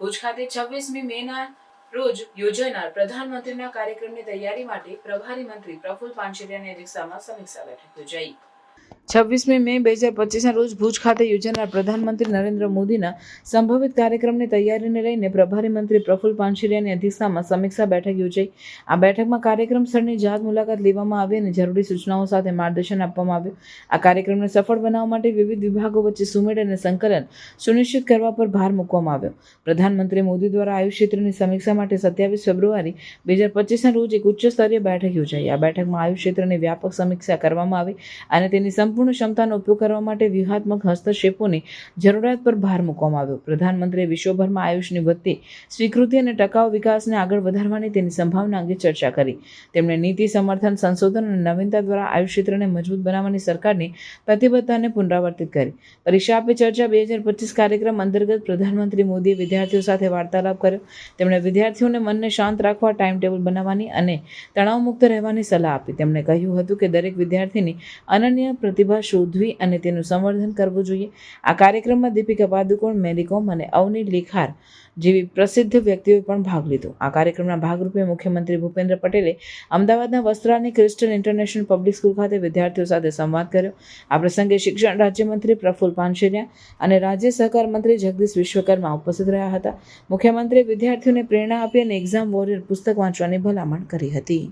ભુજ ખાતે છવ્વીસમી મેના રોજ યોજાનાર પ્રધાનમંત્રીના કાર્યક્રમની તૈયારી માટે પ્રભારી મંત્રી પ્રફુલ પાંચેરિયાની અધ્યક્ષતામાં સમીક્ષા બેઠક યોજાઈ. છવ્વીસમી મે બે હજાર પચીસના રોજ ભુજ ખાતે યોજાનાર પ્રધાનમંત્રી નરેન્દ્ર મોદીના સંભવિત કાર્યક્રમની તૈયારીને લઈને પ્રભારી મંત્રી પ્રફુલ પાનશેરિયાની અધ્યક્ષતામાં સમીક્ષા બેઠક યોજાઈ. આ બેઠકમાં કાર્યક્રમ સ્થળની જાત મુલાકાત લેવામાં આવી અને જરૂરી સૂચનાઓ સાથે માર્ગદર્શન આપવામાં આવ્યું. આ કાર્યક્રમને સફળ બનાવવા માટે વિવિધ વિભાગો વચ્ચે સુમેળ અને સંકલન સુનિશ્ચિત કરવા પર ભાર મૂકવામાં આવ્યો. પ્રધાનમંત્રી મોદી દ્વારા આયુષ ક્ષેત્રની સમીક્ષા માટે સત્યાવીસ ફેબ્રુઆરી બે હજાર પચીસના રોજ એક ઉચ્ચ સ્તરીય બેઠક યોજાઈ. આ બેઠકમાં આયુષ ક્ષેત્રની વ્યાપક સમીક્ષા કરવામાં આવી અને તેની સંપૂર્ણ ક્ષમતાનો ઉપયોગ કરવા માટે વ્યૂહાત્મક હસ્તક્ષેપોની જરૂરિયાત પર ભાર મૂકવામાં આવ્યો. પ્રધાનમંત્રીએ વિશ્વભરમાં આયુષની વધતી સ્વીકૃતિ અને ટકાઉ વિકાસને આગળ વધારવાની તેની સંભાવના અંગે ચર્ચા કરી. તેમણે નીતિ સમર્થન સંશોધન અને નવીનતા દ્વારા આયુષ ક્ષેત્રને મજબૂત બનાવવાની સરકારની પ્રતિબદ્ધતાને પુનરાવર્તિત કરી. પરીક્ષા પે ચર્ચા બે હજાર પચીસ કાર્યક્રમ અંતર્ગત પ્રધાનમંત્રી મોદીએ વિદ્યાર્થીઓ સાથે વાર્તાલાપ કર્યો. તેમણે વિદ્યાર્થીઓને મનને શાંત રાખવા ટાઈમ ટેબલ બનાવવાની અને તણાવમુક્ત રહેવાની સલાહ આપી. તેમણે કહ્યું હતું કે દરેક વિદ્યાર્થીની અનન્ય પ્રતિભા શોધવી અને તેનું સંવર્ધન કરવું જોઈએ. આ કાર્યક્રમમાં દીપિકા પાદુકોણ, મેરીકોમ અને અવની લેખાર જેવી પ્રસિદ્ધ વ્યક્તિઓએ પણ ભાગ લીધો. આ કાર્યક્રમના ભાગરૂપે મુખ્યમંત્રી ભૂપેન્દ્ર પટેલે અમદાવાદના વસ્ત્રાની ક્રિસ્ટલ ઇન્ટરનેશનલ પબ્લિક સ્કૂલ ખાતે વિદ્યાર્થીઓ સાથે સંવાદ કર્યો. આ પ્રસંગે શિક્ષણ રાજ્યમંત્રી પ્રફુલ પાનશેરિયા અને રાજ્ય સહકાર મંત્રી જગદીશ વિશ્વકર્મા ઉપસ્થિત રહ્યા હતા. મુખ્યમંત્રીએ વિદ્યાર્થીઓને પ્રેરણા આપી અને એક્ઝામ વોરિયર પુસ્તક વાંચવાની ભલામણ કરી હતી.